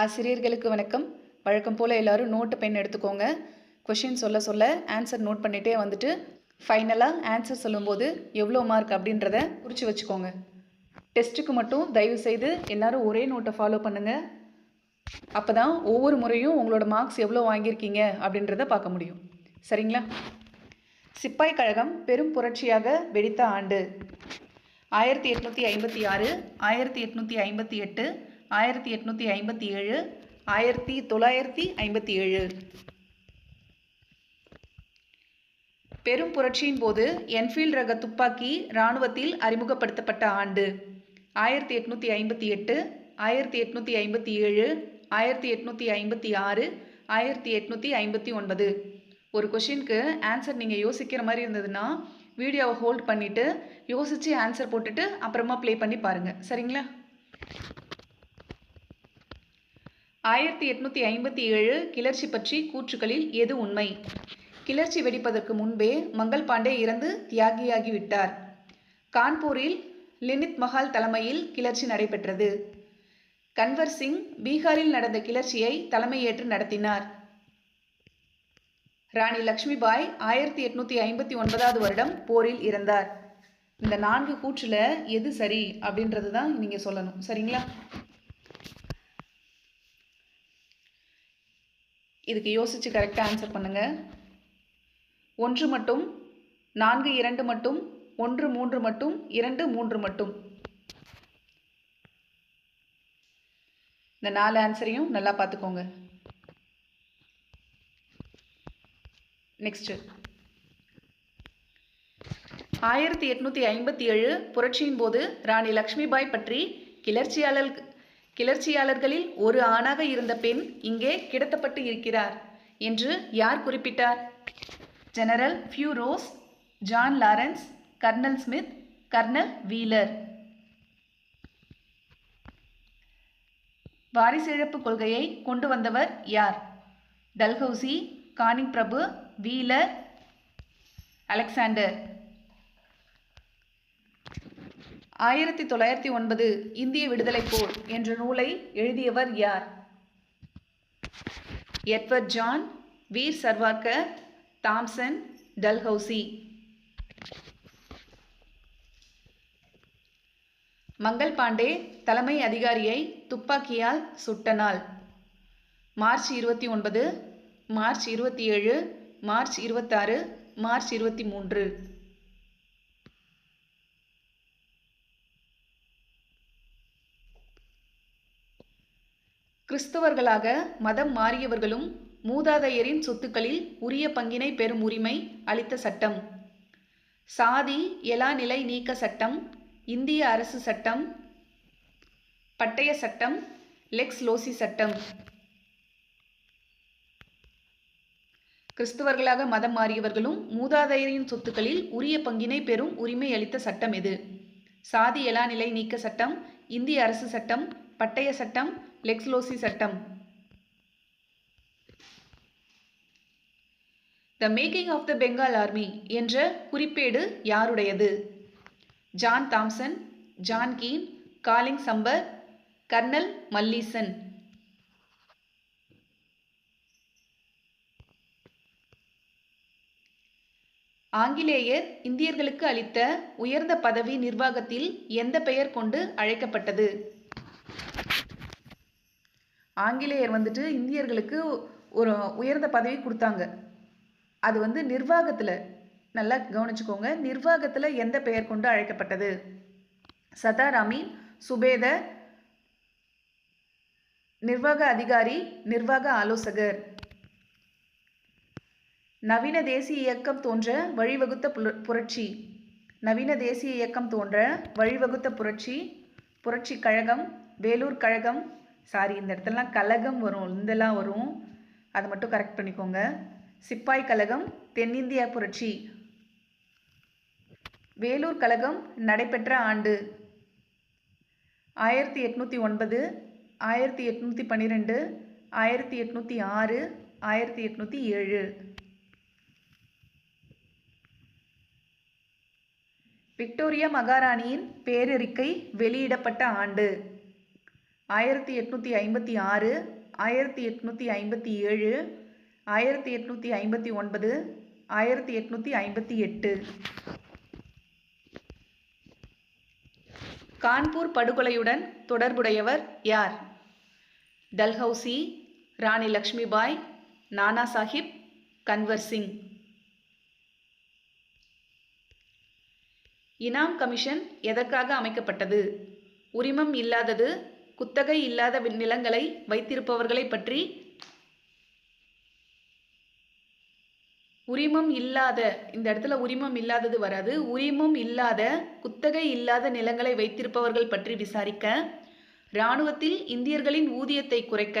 ஆசிரியர்களுக்கு வணக்கம். வழக்கம் போல் எல்லாரும் நோட்டு பென் எடுத்துக்கோங்க. கொஷின் சொல்ல சொல்ல ஆன்சர் நோட் பண்ணிகிட்டே வந்துட்டு ஃபைனலாக ஆன்சர் சொல்லும்போது எவ்வளோ மார்க் அப்படின்றத குறித்து வச்சுக்கோங்க. டெஸ்ட்டுக்கு மட்டும் தயவு செய்து எல்லாரும் ஒரே நோட்டை ஃபாலோ பண்ணுங்கள் அப்போ தான் ஒவ்வொரு முறையும் உங்களோட மார்க்ஸ் எவ்வளோ வாங்கியிருக்கீங்க அப்படின்றத பார்க்க முடியும். சரிங்களா? சிப்பாய் கழகம் பெரும் புரட்சியாக வெடித்த ஆண்டு. ஆயிரத்தி எட்நூற்றி ஐம்பத்தி ஆறு ஆயிரத்தி எட்நூற்றி ஐம்பத்தி எட்டு ஆயிரத்தி எட்நூற்றி ஐம்பத்தி ஏழு ஆயிரத்தி தொள்ளாயிரத்தி ஐம்பத்தி ஏழு. பெரும் புரட்சியின் போது என்ஃபீல்ட் ரக துப்பாக்கி இராணுவத்தில் அறிமுகப்படுத்தப்பட்ட ஆண்டு ஆயிரத்தி எட்நூற்றி ஐம்பத்தி எட்டு ஆயிரத்தி எட்நூற்றி ஐம்பத்தி ஏழு ஆயிரத்தி எட்நூற்றி ஐம்பத்தி ஆறு ஆயிரத்தி எட்நூற்றி ஐம்பத்தி ஒன்பது. ஒரு கொஷினுக்கு ஆன்சர் நீங்கள் யோசிக்கிற மாதிரி இருந்ததுன்னா வீடியோவை ஹோல்ட் பண்ணிவிட்டு யோசித்து ஆன்சர் போட்டுட்டு அப்புறமா ப்ளே பண்ணி பாருங்கள் சரிங்களா? ஆயிரத்தி எட்நூற்றி ஐம்பத்தி ஏழு கிளர்ச்சி பற்றி கூற்றுக்களில் எது உண்மை? கிளர்ச்சி வெடிப்பதற்கு முன்பே மங்கள் பாண்டே இறந்து தியாகியாகிவிட்டார். கான்பூரில் லினித் மஹால் தலைமையில் கிளர்ச்சி நடைபெற்றது. கன்வர் சிங் பீகாரில் நடந்த கிளர்ச்சியை தலைமையேற்று நடத்தினார். ராணி லக்ஷ்மிபாய் ஆயிரத்தி எட்நூற்றி ஐம்பத்தி ஒன்பதாவது வருடம் போரில் இறந்தார். இந்த நான்கு கூற்றில் எது சரி அப்படின்றது தான் நீங்கள் சொல்லணும். சரிங்களா? இதுக்கு யோசித்து கரெக்டாக ஆன்சர் பண்ணுங்கள் ஒன்று மட்டும் நான்கு இரண்டு மட்டும் ஒன்று மூன்று மட்டும் இரண்டு மூன்று மட்டும். இந்த நாலு ஆன்சரையும் நல்லா பார்த்துக்கோங்க. நெக்ஸ்ட்டு ஆயிரத்தி எட்நூற்றி ஐம்பத்தி ஏழு புரட்சியின் போது ராணி லக்ஷ்மிபாய் பற்றி கிளர்ச்சியாளர் கிளர்ச்சியாளர்களில் ஒரு ஆணாக இருந்த பெண் இங்கே கிடத்தப்பட்டு இருக்கிறார் என்று யார் குறிப்பிட்டார்? General Hugh Rose John Lawrence Colonel Smith Colonel Wheeler. வாரிசிழப்பு கொள்கையை கொண்டு வந்தவர் யார்? டல்ஹவுசி கானிங் பிரபு வீலர் அலெக்சாண்டர். ஆயிரத்தி தொள்ளாயிரத்தி ஒன்பது இந்திய விடுதலை போர் என்ற நூலை எழுதியவர் யார்? Edward John Veer Savarkar Thomson Dalhousie Mangal Pandey தலைமை அதிகாரியை துப்பாக்கியால் சுட்ட நாள். மார்ச் இருபத்தி ஒன்பது மார்ச் இருபத்தி ஏழு மார்ச் இருபத்தாறு மார்ச் இருபத்தி மூன்று. கிறிஸ்தவர்களாக மதம் மாறியவர்களும் மூதாதையரின் சொத்துக்களில் உரிய பங்கினை பெறும் உரிமை அளித்த சட்டம். சாதி எலா நிலை நீக்க சட்டம் இந்திய அரசு சட்டம் பட்டய சட்டம் லெக்ஸ் லோசி சட்டம். கிறிஸ்தவர்களாக மதம் மாறியவர்களும் மூதாதையரின் சொத்துக்களில் உரிய பங்கினை பெறும் உரிமை அளித்த சட்டம் எது? சாதி எலா நிலை நீக்க சட்டம் இந்திய அரசு சட்டம் பட்டய சட்டம் லெக்ஸ்லோசி சட்டம். The making of the Bengal army என்ற குறிப்பேடு யாருடையது? John Thomson John Keen Colin chamber kernel Malleson ஆங்கிலேயர் இந்தியர்களுக்கு அளித்த உயர்ந்த பதவி நிர்வாகத்தில் எந்த பெயர் கொண்டு அழைக்கப்பட்டது? ஆங்கிலேயர் வந்துட்டு இந்தியர்களுக்கு ஒரு உயர்ந்த பதவி கொடுத்தாங்க. அது வந்து நிர்வாகத்தில் நல்லா கவனிச்சுக்கோங்க. நிர்வாகத்தில் எந்த பெயர் கொண்டு அழைக்கப்பட்டது? சதார் அமீன் சுபேதர் நிர்வாக அதிகாரி நிர்வாக ஆலோசகர். நவீன தேசிய இயக்கம் தோன்ற வழிவகுத்த புரட்சி. நவீன தேசிய இயக்கம் தோன்ற வழிவகுத்த புரட்சி. புரட்சி கழகம் வேலூர் கழகம் சாரி இந்த இடத்துலலாம் கழகம் வரும் இந்தெல்லாம் வரும். அதை மட்டும் கரெக்ட் பண்ணிக்கோங்க. சிப்பாய் கழகம் தென்னிந்தியா புரட்சி. வேலூர் கழகம் நடைபெற்ற ஆண்டு. ஆயிரத்தி எட்நூற்றி ஒன்பது ஆயிரத்தி எட்நூற்றி பன்னிரெண்டு ஆயிரத்தி எட்நூற்றி ஆறு ஆயிரத்தி எட்நூற்றி ஏழு. விக்டோரியா மகாராணியின் பேரறிக்கை வெளியிடப்பட்ட ஆண்டு. ஆயிரத்தி எட்நூற்றி ஐம்பத்தி ஆறு ஆயிரத்தி எட்நூற்றி ஐம்பத்தி ஏழு ஆயிரத்தி எட்நூற்றி ஐம்பத்தி ஒன்பது ஆயிரத்தி எட்நூற்றி ஐம்பத்தி எட்டு. கான்பூர் படுகொலையுடன் தொடர்புடையவர் யார்? டல்ஹவுசி ராணி லக்ஷ்மிபாய் நானா சாஹிப் கன்வர் சிங். இனாம் கமிஷன் எதற்காக அமைக்கப்பட்டது? உரிமம் இல்லாதது குத்தகை இல்லாத நிலங்களை வைத்திருப்பவர்களை பற்றி உரிமம் இல்லாத இந்த இடத்துல உரிமம் இல்லாதது வராது. உரிமம் இல்லாத குத்தகை இல்லாத நிலங்களை வைத்திருப்பவர்கள் பற்றி விசாரிக்க இராணுவத்தில் இந்தியர்களின் ஊதியத்தை குறைக்க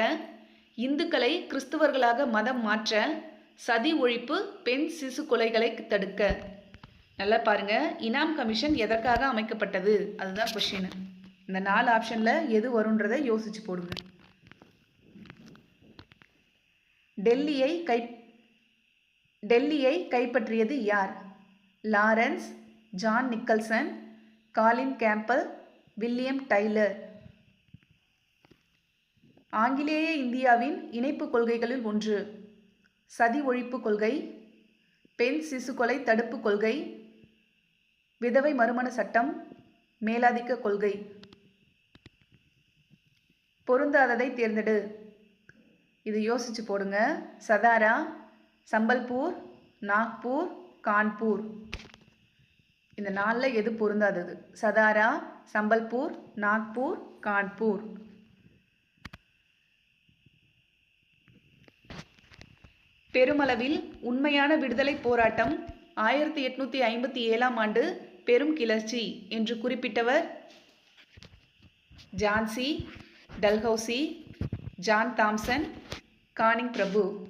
இந்துக்களை கிறிஸ்துவர்களாக மதம் மாற்ற சதி ஒழிப்பு பெண் சிசு கொலைகளை தடுக்க. நல்லா பாருங்க. இனாம் கமிஷன் எதற்காக அமைக்கப்பட்டது? அதுதான் கொஷின் இந்த நாலு ஆப்ஷனில் எது வரும்ன்றதை யோசிச்சு போடுங்க. டெல்லியை கை டெல்லியை கைப்பற்றியது யார்? Lawrence John Nicholson Colin Campbell William Tyler. ஆங்கிலேய இந்தியாவின் இணைப்பு கொள்கைகளில் ஒன்று சதி ஒழிப்பு கொள்கை பெண் சிசு கொலை தடுப்பு கொள்கை விதவை மறுமண சட்டம் மேலாதிக்க கொள்கை. பொருந்தாததை தேர்ந்தெடு. இது யோசிச்சு போடுங்க. சதாரா சம்பல்பூர் நாக்பூர் கான்பூர். இந்த நாளில் எது பொருந்தாதது? சதாரா சம்பல்பூர் நாக்பூர் கான்பூர். பெருமளவில் உண்மையான விடுதலை போராட்டம் ஆயிரத்தி எட்நூற்றி ஐம்பத்தி ஏழாம் ஆண்டு பெரும் கிளர்ச்சி என்று குறிப்பிட்டவர் Jhansi Dalhousie John Thomson Canning பிரபு.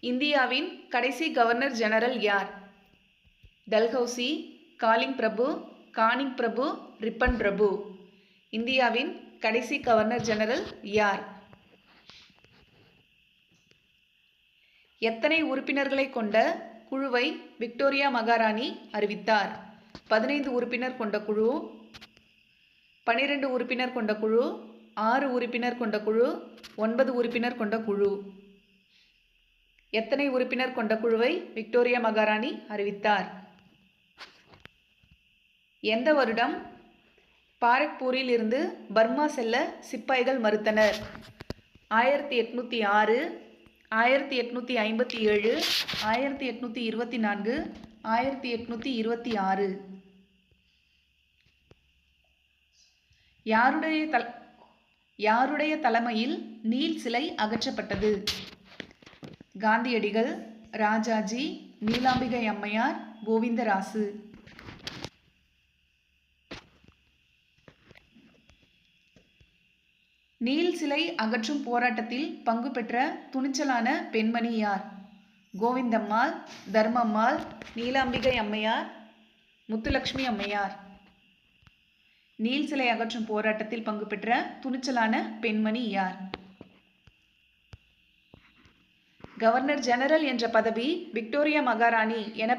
இந்தியாவின் கடைசி கவர்னர் ஜெனரல் யார்? டல்ஹௌசி காலிங் பிரபு கானிங் பிரபு ரிப்பன் பிரபு. இந்தியாவின் கடைசி கவர்னர் ஜெனரல் யார்? எத்தனை உறுப்பினர்களை கொண்ட குழுவை விக்டோரியா மகாராணி அறிவித்தார்? பதினைந்து உறுப்பினர் கொண்ட குழு பனிரெண்டு உறுப்பினர் கொண்ட குழு ஆறு உறுப்பினர் கொண்ட குழு ஒன்பது உறுப்பினர் கொண்ட குழு. எத்தனை உறுப்பினர் கொண்ட குழுவை விக்டோரியா மகாராணி அறிவித்தார்? எந்த வருடம்? பாரக்பூரில் இருந்து பர்மா செல்ல சிப்பாய்கள் மறுத்தனர். ஆயிரத்தி எட்நூற்றி ஆறு ஆயிரத்தி எட்நூற்றி ஐம்பத்தி ஏழு ஆயிரத்தி எட்நூற்றி இருபத்தி நான்கு ஆயிரத்தி எட்நூற்றி இருபத்தி ஆறு. யாருடைய தல யாருடைய தலைமையில் நீல் சிலை அகற்றப்பட்டது? காந்தியடிகள் ராஜாஜி நீலாம்பிகை அம்மையார் கோவிந்தராசு. நீல் சிலை அகற்றும் போராட்டத்தில் பங்கு பெற்ற துணிச்சலான பெண்மணி யார்? கோவிந்தம்மாள் தர்மம்மாள் நீலாம்பிகை அம்மையார் முத்துலக்ஷ்மி அம்மையார். நீல் சிலை அகற்றும் போராட்டத்தில் பங்கு பெற்ற துணிச்சலான பெண்மணி யார்? கவர்னர் ஜெனரல் என்ற பதவி விக்டோரியா மகாராணி என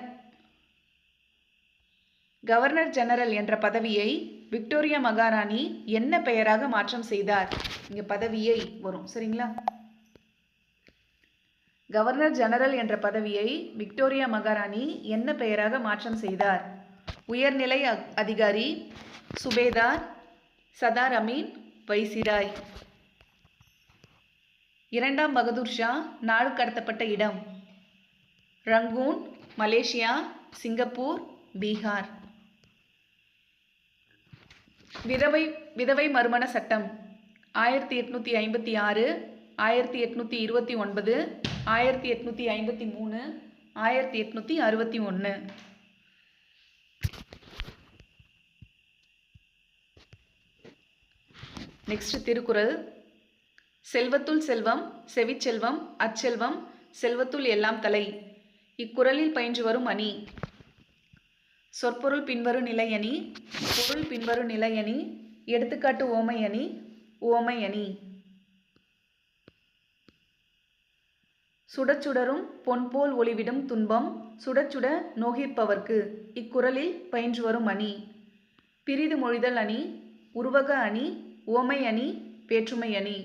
கவர்னர் ஜெனரல் என்ற பதவியை விக்டோரியா மகாராணி என்ன பெயராக மாற்றம் செய்தார்? இங்கே பதவியை வரும். சரிங்களா? கவர்னர் ஜெனரல் என்ற பதவியை விக்டோரியா மகாராணி என்ன பெயராக மாற்றம் செய்தார்? உயர்நிலை அதிகாரி சுபேதார் சதார் அமீன் வைசிராய். இரண்டாம் பகதூர் ஷா நாடு கடத்தப்பட்ட இடம். Rangoon Malaysia Singapore Bihar. விதவை விதவை மறுமண சட்டம். ஆயிரத்தி எட்நூற்றி ஐம்பத்தி ஆறு ஆயிரத்தி எட்நூற்றி இருபத்தி ஒன்பது ஆயிரத்தி எட்நூற்றி ஐம்பத்தி மூணு ஆயிரத்தி எட்நூற்றி அறுபத்தி ஒன்று. நெக்ஸ்ட் திருக்குறள். செல்வத்துள் செல்வம் செவிச்செல்வம் அச்செல்வம் செல்வத்துள் எல்லாம் தலை இக்குறளில் பயின்று வரும் அணி. சொற்பொருள் பின்வரும் நிலையணி பொருள் பின்வரும் நிலையணி எடுத்துக்காட்டு ஓமை அணி அணி சுடச்சுடரும் பொன்போல் ஒளிவிடும் துன்பம் சுடச்சுட நோகிற்பவர்க்கு இக்குறளில் பயின்று வரும் அணி. பிரிது மொழிதல் அணி உருவக அணி உவமை அணி வேற்றுமை அணி.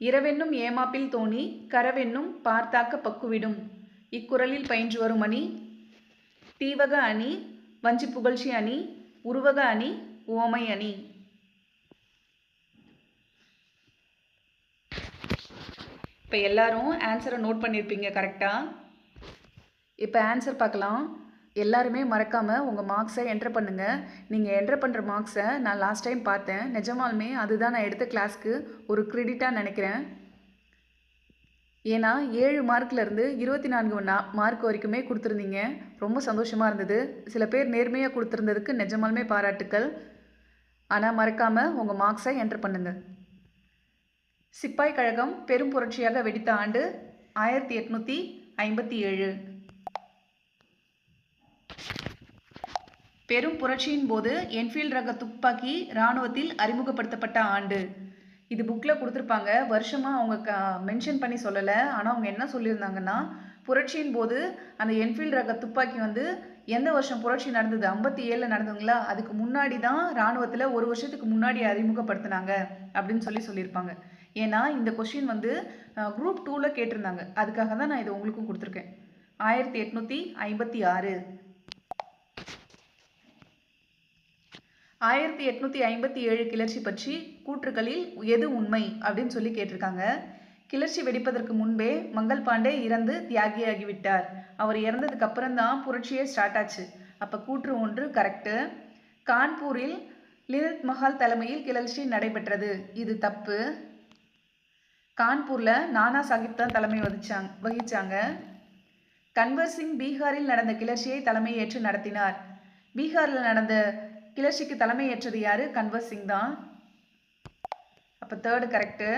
இரவென்னும் ஏமாப்பில் தோணி கரவென்னும் பார்த்தாக்க பக்குவிடும். இக்குறளில் பயின்று வரும் அணி தீவக அணி வஞ்சி புகழ்ச்சி அணி உருவக அணி உவமை அணி. இப்போ எல்லாரும் ஆன்சரை நோட் பண்ணியிருப்பீங்க கரெக்டாக இப்போ ஆன்சர் பார்க்கலாம். எல்லாருமே மறக்காமல் உங்கள் மார்க்ஸை என்ட்ரு பண்ணுங்கள் நீங்கள் என்ட்ரு பண்ணுற மார்க்ஸை நான் லாஸ்ட் டைம் பார்த்தேன். நிஜமாலுமே அதுதான் நான் எடுத்த கிளாஸ்க்கு ஒரு க்ரெடிட்டாக நினைக்கிறேன். ஏன்னா ஏழு மார்க்லேருந்து இருபத்தி நான்கு மார்க் வரைக்குமே கொடுத்துருந்தீங்க. ரொம்ப சந்தோஷமாக இருந்தது. சில பேர் நேர்மையாக கொடுத்துருந்ததுக்கு நிஜமாலுமே பாராட்டுக்கள். ஆனால் மறக்காமல் உங்கள் மார்க்ஸை என்டர் பண்ணுங்கள் சிப்பாய் கழகம் பெரும் புரட்சியாக வெடித்த ஆண்டு ஆயிரத்தி எட்நூற்றி ஐம்பத்தி ஏழு. பெரும் புரட்சியின் போது என்ஃபீல்ட் ரக துப்பாக்கி இராணுவத்தில் அறிமுகப்படுத்தப்பட்ட ஆண்டு. இது புக்கில் கொடுத்துருப்பாங்க. வருஷமாக அவங்க க மென்ஷன் பண்ணி சொல்லலை. ஆனால் அவங்க என்ன சொல்லியிருந்தாங்கன்னா புரட்சியின் போது அந்த என்ஃபீல்டு ரக துப்பாக்கி வந்து எந்த வருஷம் புரட்சி நடந்தது? ஐம்பத்தி ஏழில் நடந்ததுங்களா? அதுக்கு முன்னாடி தான் இராணுவத்தில் ஒரு வருஷத்துக்கு முன்னாடி அறிமுகப்படுத்தினாங்க அப்படின்னு சொல்லி சொல்லியிருப்பாங்க. ஏன்னா இந்த கொஷின் வந்து குரூப் டூவில் கேட்டிருந்தாங்க. அதுக்காக தான் நான் இதை உங்களுக்கும் கொடுத்துருக்கேன். ஆயிரத்தி எட்நூற்றி ஐம்பத்தி ஆறு. ஆயிரத்தி எட்நூற்றி ஐம்பத்தி ஏழு கிளர்ச்சி பற்றி கூற்றுகளில் எது உண்மை அப்படின்னு சொல்லி கேட்டிருக்காங்க. கிளர்ச்சி வெடிப்பதற்கு முன்பே மங்கள் பாண்டே இறந்து தியாகியாகிவிட்டார். அவர் இறந்ததுக்கு அப்புறம் தான் புரட்சியே ஸ்டார்ட் ஆச்சு. அப்போ கூற்று ஒன்று கரெக்டு கான்பூரில் லிலித் மஹால் தலைமையில் கிளர்ச்சி நடைபெற்றது. இது தப்பு. கான்பூரில் நானா சாஹிப் தான் தலைமை வகிச்சாங்க வகிச்சாங்க. கன்வர் சிங் பீகாரில் நடந்த கிளர்ச்சியை தலைமையேற்று நடத்தினார். பீகாரில் நடந்த கிளர்ச்சிக்கு தலைமையேற்றது யார் யாரு? கன்வர் சிங் தான். அப்போ third correct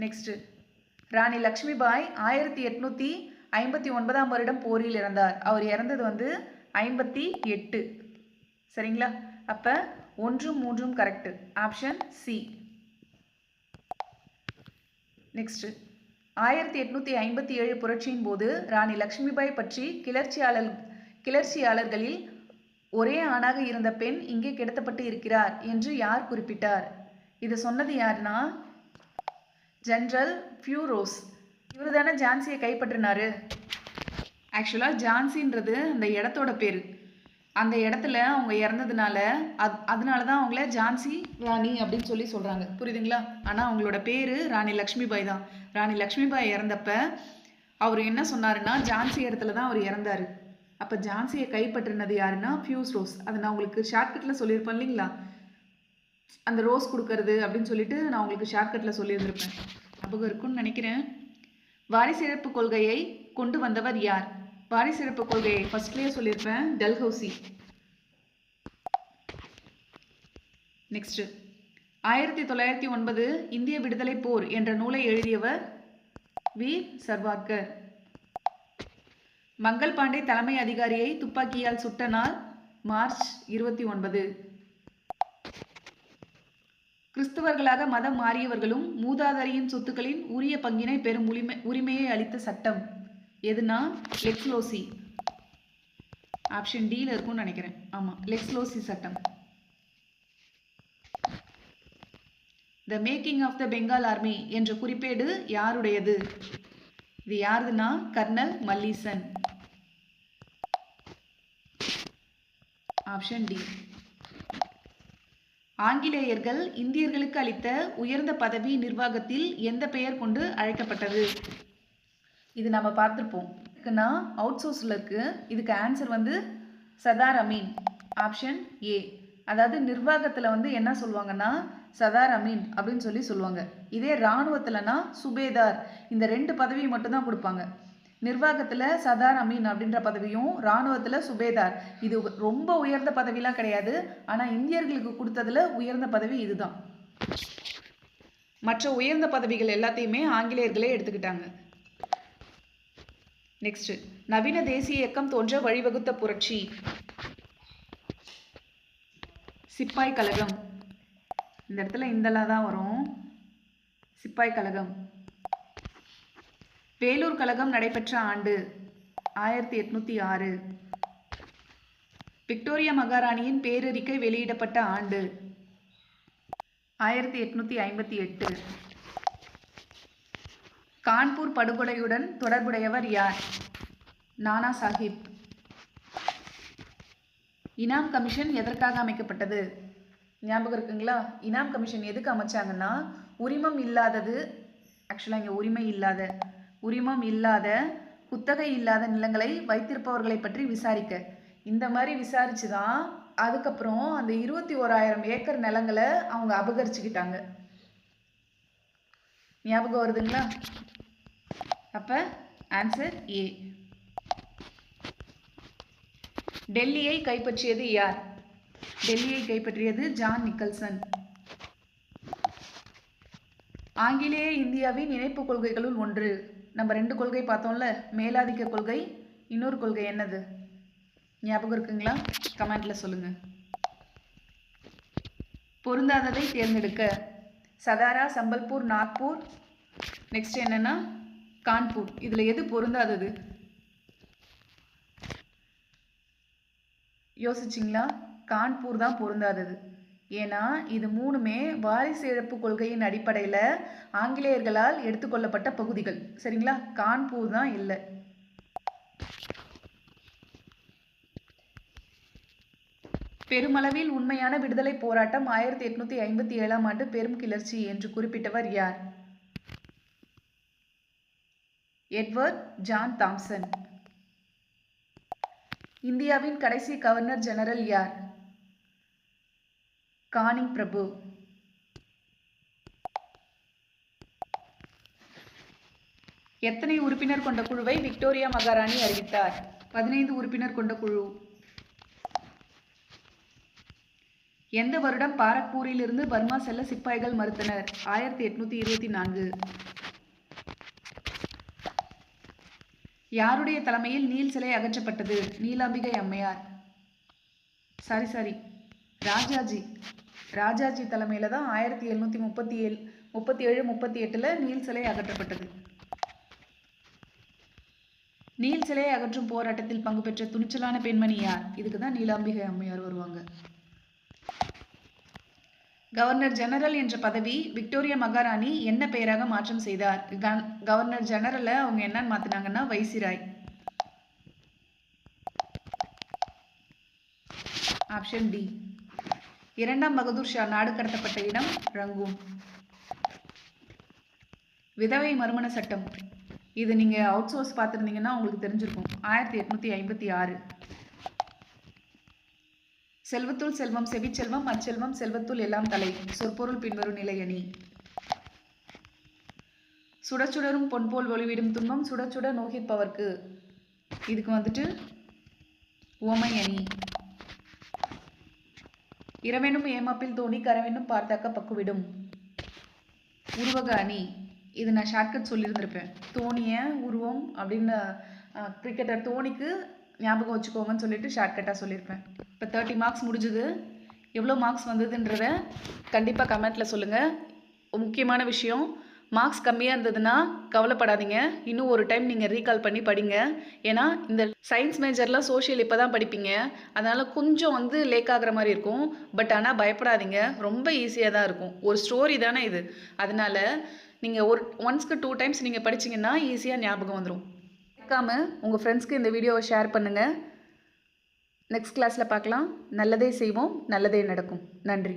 next Rani Lakshmibai ஆயிரத்தி எட்நூற்றி ஐம்பத்தி ஒன்பதாம் வருடம் போரில் இறந்தார். அவர் இறந்தது வந்து ஐம்பத்தி எட்டு. சரிங்களா? அப்போ ஒன்றும் மூன்றும் கரெக்டு ஆப்ஷன் சி நெக்ஸ்ட்டு ஆயிரத்தி எட்நூற்றி ஐம்பத்தி ஏழு புரட்சியின் போது ராணி லக்ஷ்மிபாய் பற்றி கிளர்ச்சியாளர் கிளர்ச்சியாளர்களில் ஒரே ஆணாக இருந்த பெண் இங்கே கிடத்தப்பட்டு இருக்கிறார் என்று யார் குறிப்பிட்டார்? இதை சொன்னது யாருன்னா? General Hugh Rose. இவர் தானே ஜான்சியை கைப்பற்றினாரு. ஆக்சுவலாக ஜான்சின்றது அந்த இடத்தோட பேர். அந்த இடத்துல அவங்க இறந்ததுனால அது அதனால தான் அவங்கள ஜான்சி ராணி அப்படின்னு சொல்லி சொல்கிறாங்க புரியுதுங்களா? ஆனால் அவங்களோட பேர் ராணி லக்ஷ்மிபாய் தான். ராணி லக்ஷ்மிபாய் இறந்தப்ப அவர் என்ன சொன்னாருன்னா ஜான்சி இடத்துல தான் அவர் இறந்தார். அப்போ ஜான்சியை கைப்பற்றினது யாருன்னா ஃபியூஸ் ரோஸ். அதை நான் உங்களுக்கு ஷார்ட்கட்டில் சொல்லியிருப்பேன் இல்லைங்களா? அந்த ரோஸ் கொடுக்கறது அப்படின்னு சொல்லிட்டு நான் உங்களுக்கு ஷார்ட்கட்டில் சொல்லியிருந்திருப்பேன். ஞாபகம் இருக்கும்னு நினைக்கிறேன். வாரிசிறப்பு கொள்கையை கொண்டு வந்தவர் யார்? வாரிசிறப்பு கொள்கையை ஃபர்ஸ்ட்லேயே சொல்லியிருப்பேன் டெல்ஹவுசி. நெக்ஸ்ட்டு ஆயிரத்தி தொள்ளாயிரத்தி ஒன்பது இந்திய விடுதலை போர் என்ற நூலை எழுதியவர் வி. சர்வாக்கர் மங்கள் பாண்டே தலைமை அதிகாரியை துப்பாக்கியால் சுட்ட நாள் மார்ச் இருபத்தி ஒன்பது. கிறிஸ்தவர்களாக மதம் மாறியவர்களும் மூதாதாரியின் சொத்துக்களின் உரிய பங்கினை பெறும் உரிமை உரிமையை அளித்த சட்டம். எதுனா? லெக்ஸ்லோசி. ஆப்ஷன் டியில் இருக்கும்னு நினைக்கிறேன். ஆமாம் லெக்ஸ்லோசி சட்டம். The making of the Bengal army என்ற குறிப்பேடு யாருடையது? இது யாருதுன்னா? Colonel Malleson. Option D. ஆங்கிலேயர்கள் இந்தியர்களுக்கு அளித்த உயர்ந்த பதவி நிர்வாகத்தில் எந்த பெயர் கொண்டு அழைக்கப்பட்டது? இது நம்ம பார்த்துருப்போம். இதுக்குன்னா அவுட் சோர்ஸில் இருக்குது இதுக்கு ஆன்சர் வந்து சதார் அமீன். ஆப்ஷன் ஏ அதாவது நிர்வாகத்தில் வந்து என்ன சொல்லுவாங்கன்னா சதார் அமீன் அப்படின்னு சொல்லி சொல்லுவாங்க. இதே இராணுவத்தில்னா சுபேதார். இந்த ரெண்டு பதவியை மட்டும்தான் கொடுப்பாங்க. நிர்வாகத்தில் சதார் அமீன் அப்படின்ற பதவியும் இராணுவத்தில் சுபேதார். இது ரொம்ப உயர்ந்த பதவிலாம் கிடையாது. ஆனால் இந்தியர்களுக்கு கொடுத்ததுல உயர்ந்த பதவி இதுதான். மற்ற உயர்ந்த பதவிகள் எல்லாத்தையுமே ஆங்கிலேயர்களே எடுத்துக்கிட்டாங்க. நெக்ஸ்ட் நவீன தேசிய இயக்கம் தோன்ற வழிவகுத்த புரட்சி. சிப்பாய் கழகம். இந்த இடத்துல இந்தலா தான் வரும். சிப்பாய் கழகம். வேலூர் கழகம் நடைபெற்ற ஆண்டு ஆயிரத்தி எட்நூற்றி ஆறு. விக்டோரியா மகாராணியின் பேரறிக்கை வெளியிடப்பட்ட ஆண்டு ஆயிரத்தி எட்நூற்றி ஐம்பத்தி எட்டு. கான்பூர் படுகொலையுடன் தொடர்புடையவர் யார்? நானா சாஹிப். இனாம் கமிஷன் எதற்காக அமைக்கப்பட்டது? ஞாபகம் இருக்குங்களா? இனாம் கமிஷன் எதுக்கு அமைச்சாங்கன்னா உரிமம் இல்லாதது ஆக்சுவலாக இங்கே உரிமை இல்லாத உரிமம் இல்லாத குத்தகை இல்லாத நிலங்களை வைத்திருப்பவர்களை பற்றி விசாரிக்க. இந்த மாதிரி விசாரிச்சு தான் அதுக்கப்புறம் அந்த இருபத்தி ஓராயிரம் ஏக்கர் நிலங்களை அவங்க அபகரிச்சுக்கிட்டாங்க. ஞாபகம் வருதுங்களா? அப்போ ஆன்சர் ஏ டெல்லியை கைப்பற்றியது யார்? டெல்லியை கைப்பற்றியது ஜான் நிக்கல்சன். ஆங்கிலேய இந்தியாவின் இணைப்பு கொள்கைகளுள் ஒன்று. நம்ம ரெண்டு கொள்கை பார்த்தோம்ல மேலாதிக்க கொள்கை இன்னொரு கொள்கை என்னது? ஞாபகம் இருக்குங்களா? கமெண்டில் சொல்லுங்கள் பொருந்தாததை தேர்ந்தெடுக்க. சதாரா சம்பல்பூர் நாக்பூர். நெக்ஸ்ட் என்னன்னா கான்பூர். இதில் எது பொருந்தாதது? யோசிச்சிங்களா? கான்பூர் தான் பொருந்தாதது. ஏன்னா இது மூணுமே வாரிசு இழப்பு கொள்கையின் அடிப்படையில் ஆங்கிலேயர்களால் எடுத்துக்கொள்ளப்பட்ட பகுதிகள். சரிங்களா? கான்பூர் தான் இல்லை. பெருமளவில் உண்மையான விடுதலை போராட்டம் ஆயிரத்தி எட்நூத்தி ஐம்பத்தி ஏழாம் ஆண்டு பெரும் கிளர்ச்சி என்று குறிப்பிட்டவர் யார்? Edward John Thomson. இந்தியாவின் கடைசி கவர்னர் ஜெனரல் யார்? காணி பிரபு. எத்தனை உறுப்பினர் கொண்ட குழுவை விக்டோரியா மகாராணி அறிவித்தார்? பதினைந்து உறுப்பினர் கொண்ட குழு. எந்த வருடம் பாரக்பூரிலிருந்து பர்மா செல்ல சிப்பாய்கள் மறுத்தனர்? ஆயிரத்தி எட்நூத்தி இருபத்தி நான்கு. யாருடைய தலைமையில் நீல் சிலை அகற்றப்பட்டது? நீலாம்பிகை அம்மையார். Sorry sorry Rajaji. ராஜாஜி தலைமையில் தான் ஆயிரத்தி எழுநூற்றி முப்பத்தி ஏழு முப்பத்தி ஏழு முப்பத்தி எட்டில் நீல் சிலை அகற்றப்பட்டது. நீல் சிலையை அகற்றும் போராட்டத்தில் பங்கு பெற்ற துணிச்சலான பெண்மணி யார்? இதுக்கு தான் நீலாம்பிகை அம்மையார் வருவாங்க. கவர்னர் ஜெனரல் என்ற பதவி விக்டோரியா மகாராணி என்ன பெயராக மாற்றம் செய்தார்? கன்- கவர்னர் ஜெனரலை அவங்க என்னன்னு மாத்தினாங்கன்னா வைசிராய். Option D. இரண்டாம் பகதூர் ஷா நாடு கடத்தப்பட்ட இடம் ரங்கூன் விதவை மறுமண சட்டம். இது நீங்கள் அவுட் சோர்ஸ் பார்த்துருந்தீங்கன்னா உங்களுக்கு தெரிஞ்சிருக்கும். ஆயிரத்தி எட்நூற்றி ஐம்பத்தி ஆறு. செல்வத்துள் செல்வம் செவிச்செல்வம் அச்செல்வம் செல்வத்துள் எல்லாம் தலை. சொற்பொருள் பின்வரும் நிலையணி சுடச்சுடரும் பொன் போல் ஒளிவிடும் துன்பம் சுடச்சுட நோகிப்பவர்க்கு இதுக்கு வந்துட்டு உவமை அணி. இரவெனும் ஏமாப்பில் தோணி கரவெனும் பார்த்தாக்க பக்குவிடும். உருவக அணி. இது நான் ஷார்ட்கட் சொல்லியிருந்திருப்பேன் தோணிய உருவம் அப்படின்னு கிரிக்கெட்டர் தோனிக்கு ஞாபகம் வச்சுக்கோங்கன்னு சொல்லிட்டு ஷார்ட்கட்டாக சொல்லியிருப்பேன் இப்போ தேர்ட்டி மார்க்ஸ் முடிஞ்சுது. எவ்வளோ மார்க்ஸ் வந்ததுன்றத கண்டிப்பாக கமெண்ட்டில் சொல்லுங்கள் முக்கியமான விஷயம் மார்க்ஸ் கம்மியாக இருந்ததுன்னா கவலைப்படாதீங்க. இன்னும் ஒரு டைம் நீங்கள் ரீகால் பண்ணி படிங்க. ஏன்னா இந்த சயின்ஸ் மேஜர்லாம் சோஷியல் இப்போ தான் படிப்பீங்க. அதனால் கொஞ்சம் வந்து லேக் ஆகிற மாதிரி இருக்கும். பட் ஆனால் பயப்படாதீங்க. ரொம்ப ஈஸியாக தான் இருக்கும். ஒரு ஸ்டோரி தானே இது. அதனால நீங்கள் ஒரு ஒன்ஸ்க்கு டூ டைம்ஸ் நீங்கள் படிச்சிங்கன்னா ஈஸியாக ஞாபகம் வந்துடும் மறக்காமல் உங்கள் ஃப்ரெண்ட்ஸ்க்கு இந்த வீடியோவை ஷேர் பண்ணுங்கள் நெக்ஸ்ட் கிளாஸில் பார்க்கலாம். நல்லதே செய்வோம். நல்லதே நடக்கும். நன்றி.